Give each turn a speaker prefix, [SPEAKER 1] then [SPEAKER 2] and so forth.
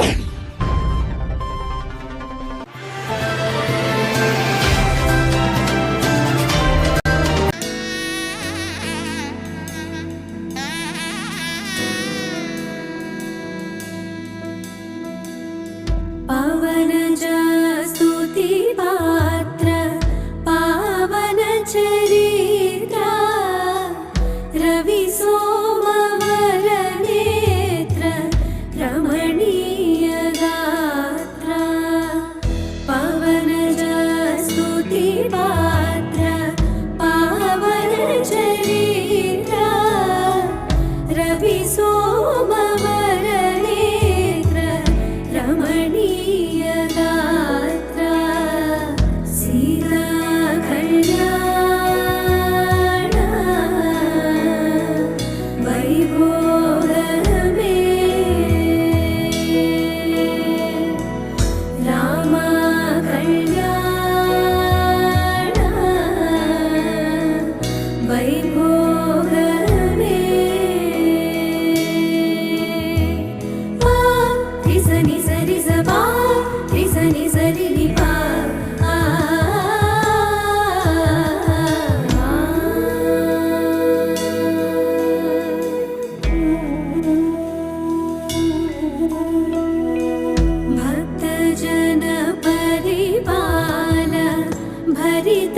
[SPEAKER 1] win! भरित